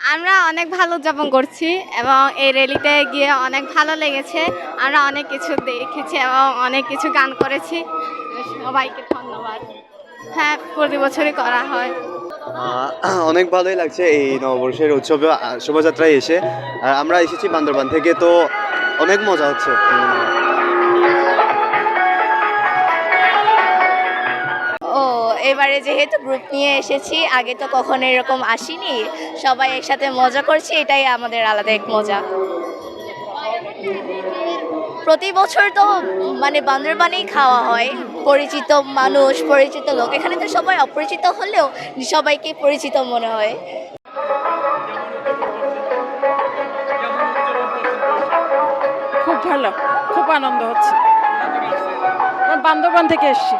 আমরা অনেক ভালো উদযাপন করছি এবং এই র্যালিতে গিয়ে অনেক ভালো লেগেছে। আমরা অনেক কিছু দেখেছি এবং অনেক কিছু গান করেছি। সবাইকে ধন্যবাদ। হ্যাঁ প্রতি বছরই করা হয়। অনেক ভালোই লাগছে এই নববর্ষের উৎসবে শোভাযাত্রায় এসে। আর আমরা এসেছি বান্দরবান থেকে, তো অনেক মজা হচ্ছে। এবারে যেহেতু গ্রুপ নিয়ে এসেছি, আগে তো কখনো এরকম আসিনি। সবাই একসাথে মজা করছি, এটাই আমাদের আলাদা এক মজা। প্রতি বছর তো মানে বান্দরবানেই খাওয়া হয়। পরিচিত মানুষ, পরিচিত লোক, এখানে তো সবাই অপরিচিত হলেও সবাইকে পরিচিত মনে হয়। খুব ভালো, খুব আনন্দ হচ্ছে। বান্দরবান থেকে এসেছি।